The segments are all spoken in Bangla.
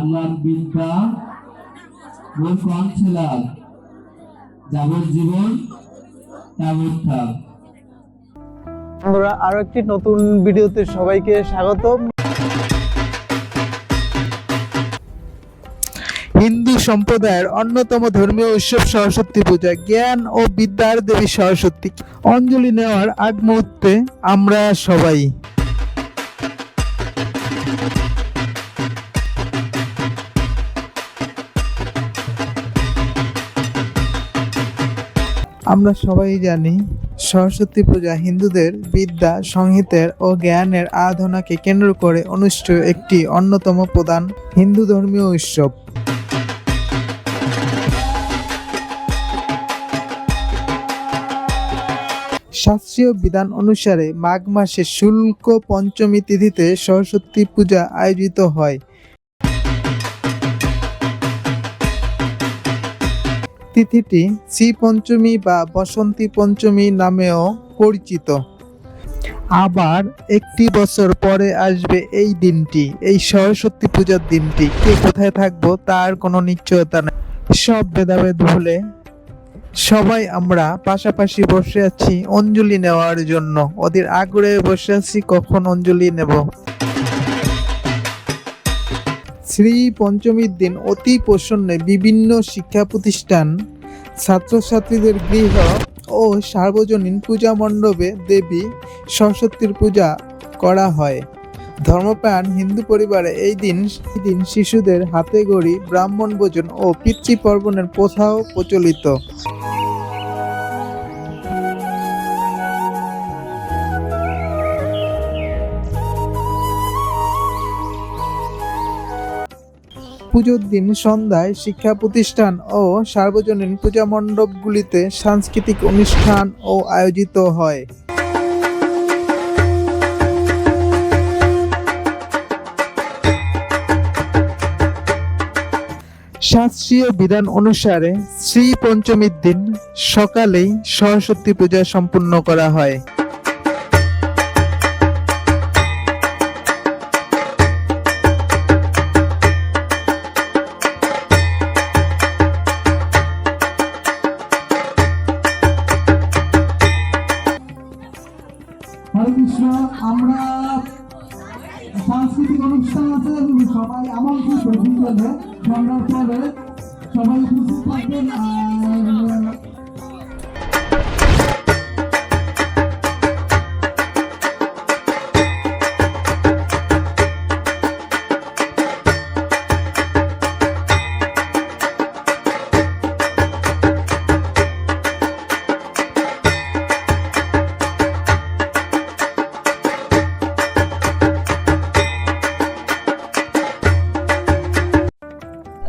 লাখ লাখ বিদ্যা মন কম ছিলাম যাবজ্জীবন তাবৎ থাক বন্ধুরা আরও একটি নতুন ভিডিওতে সবাইকে স্বাগতম। হিন্দু সম্প্রদায়ের অন্যতম ধর্মীয় উৎসব সরস্বতী পূজা জ্ঞান ও বিদ্যার দেবী সরস্বতী। অঞ্জলি নেওয়ার আগ মুহূর্তে আমরা সবাই আমরা সবাই জানি সরস্বতী পূজা হিন্দুদের বিদ্যা সংগীতের ও জ্ঞানের আরাধনাকে কেন্দ্র করে অনুষ্ঠিত একটি অন্যতম প্রধান হিন্দু ধর্মীয় উৎসব। শাস্ত্রীয় বিধান অনুসারে মাঘ মাসে শুল্ক পঞ্চমী তিথিতে সরস্বতী পূজা আয়োজিত হয়। তিথিটি শ্রী পঞ্চমী বা বসন্তী পঞ্চমী নামেও পরিচিত। আবার একটি বছর পরে আসবে এই দিনটি, এই সরস্বতী পূজার দিনটি। কে কোথায় থাকব তার কোনো নিশ্চয়তা নেই। সব ভেদাভেদ ভুলে সবাই আমরা পাশাপাশি বসে আছি অঞ্জলি নেওয়ার জন্য। ওদের আগ্রহে বসে আছি কখন অঞ্জলি নেব। শ্রী পঞ্চমীর দিন অতি প্রসন্নে বিভিন্ন শিক্ষা প্রতিষ্ঠান, ছাত্রছাত্রীদের গৃহ ও সার্বজনীন পূজা মণ্ডপে দেবী সরস্বতীর পূজা করা হয়। ধর্মপ্রাণ হিন্দু পরিবারে এই দিন দিন শিশুদের হাতে গড়ি ব্রাহ্মণ ভোজন ও পিতৃ প্রথাও প্রচলিত। পুজোর দিন সন্ধ্যায় শিক্ষা প্রতিষ্ঠান ও সার্বজনীন পূজা মণ্ডপগুলিতে সাংস্কৃতিক অনুষ্ঠান ও আয়োজিত হয়। শাস্ত্রীয় বিধান অনুসারে শ্রী পঞ্চমীর দিন সকালেই সরস্বতী পূজা সম্পূর্ণ করা হয়। বিকেলে পরে সবাই উপস্থিত থাকবেন আর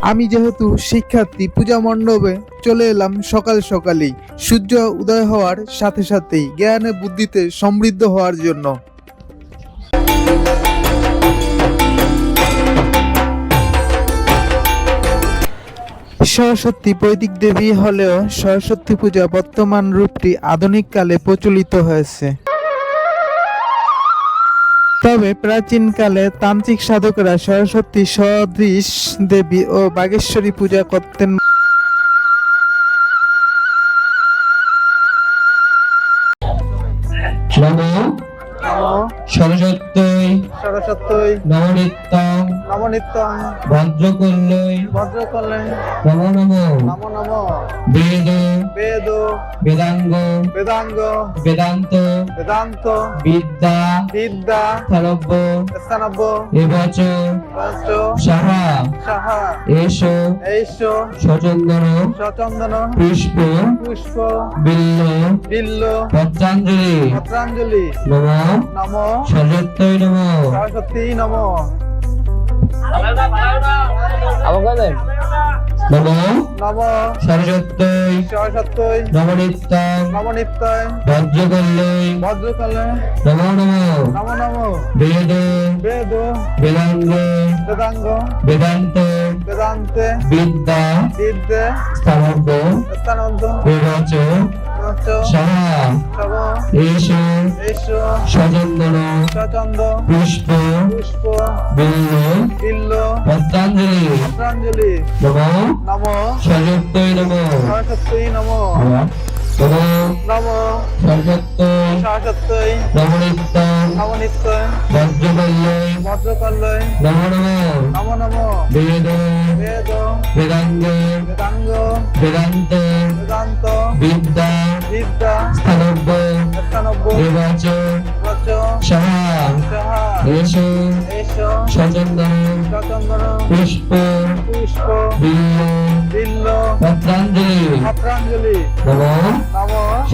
আমি যেহেতু শিক্ষার্থী, পূজা মণ্ডপে চলে এলাম সকাল সকালেই। সূর্য উদয় হওয়ার সাথে সাথেই জ্ঞানে বুদ্ধিতে সমৃদ্ধ হওয়ার জন্য। সরস্বতী বৈদিক দেবী হলেও সরস্বতী পূজা বর্তমান রূপটি আধুনিক কালে প্রচলিত হয়েছে। তবে প্রাচীনকালে তান্ত্রিক সাধকরা সরস্বতী সদৃশ দেবী ও বাগেশ্বরী পূজা করতেন। সরস্বতী সরস্বতী। নবনিত্যং নবনিত্যং ভদ্রকলে নম নম। নম নম। বেদ। বেদ। বেদাঙ্গ। বেদাঙ্গ। বেদান্ত। বেদান্ত। বিদ্যা। বিদ্যা। এবচ। সাহা। সাহা। সচন্দন সচন্দন পুষ্প। পুষ্প। বিল্ল। বিল্ল। পত্রাঞ্জলি। পত্রাঞ্জলি। নম। নম। সরস্বত্যই নম। সরস্বতী নম নম নম সরস্বত্যই সরস্বতী নবনিত্যং নম নম নম বেদ বেদ বেদাঙ্গ বেদাঙ্গ বেদান্ত বেদান্তে বিদ্যা বিদ্যে স্থানব্য স্থানন্ত এবচ সব এসো। সচন্দ পুষ্প। বিল্ল। পত্রাঞ্জলি নম। নম। সযত্তৈ নম। নম। নম। বেদ। বেদ। বেদাঙ্গ। বেদাঙ্গ। বেদান্ত। বেদান্ত। বিদ্যা। বিদ্যা। স্থানব্য। একানব্বই দেবাচ বচ সাহা। সাহা। এসো। এস। সচন্দন সচন্দন পুষ্প। পুষ্প। বিল্ল। বিল্ল পত্রাঞ্জলি পত্রাঞ্জলি নম নম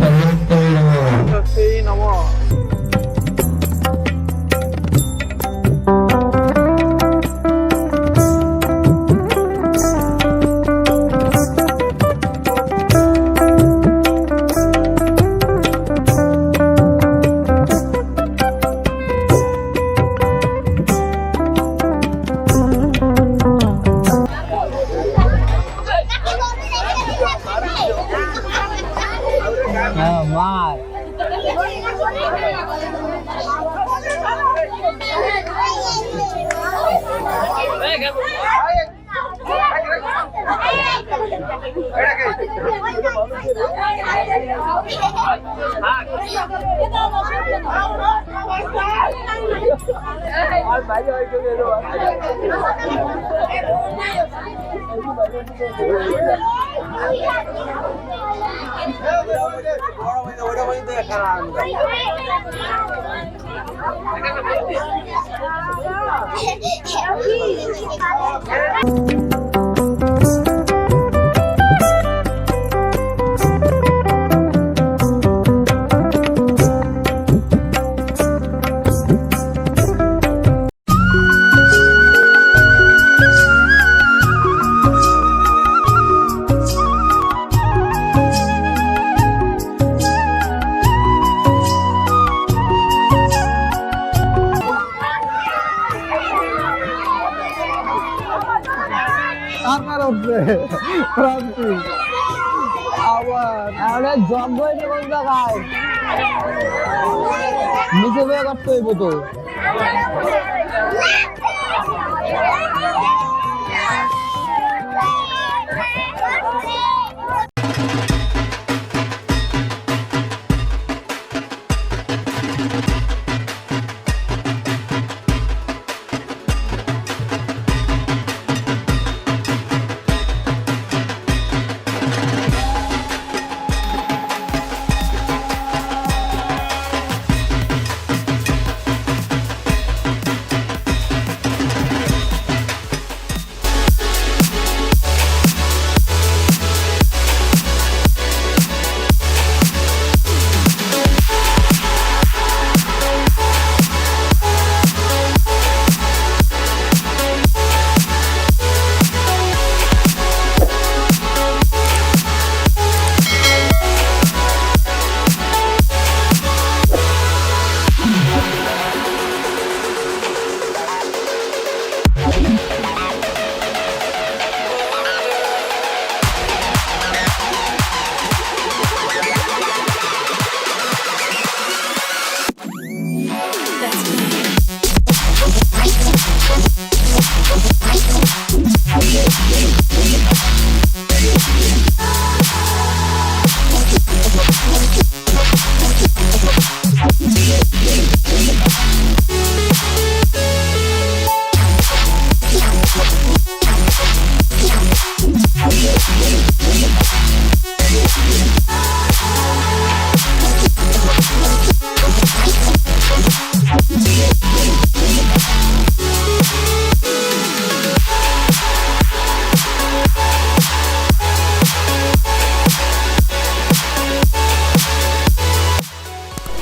আমার নিচে বয়ে কাটতে হইব তো।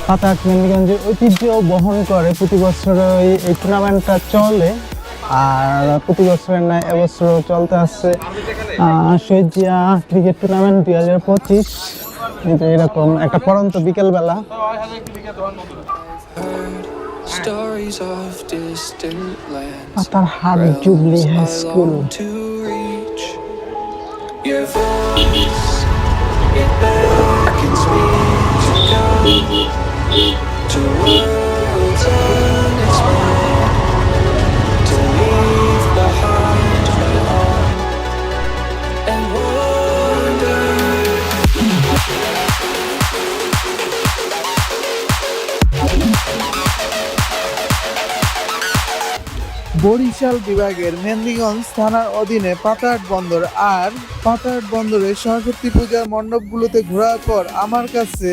পাতাক মেনগঞ্জের ঐতিহ্য বহন করে। প্রতি বছর এই এই টুর্নামেন্টটা চলে। আর প্রতি বছরের ন্যায় এবছর চলতে আসছে। সৈজিয়া ক্রিকেট টুর্নামেন্ট দুই হাজার পঁচিশ। এরকম একটা পরন্ত বিকেলবেলা। Patarhat Jubilee High School to Barishal বিভাগের মেন্দিগঞ্জ থানার অধীনে পাতাহাট বন্দর আর পাতাহাট বন্দরে সরস্বতী পূজার মণ্ডপগুলোতে ঘোরার পর আমার কাছে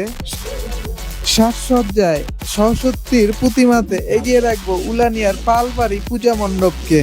সাজসজ্জায় সরস্বতীর প্রতিমাতে এগিয়ে রাখব উলানিয়ার পালবাড়ি পূজা মণ্ডপকে।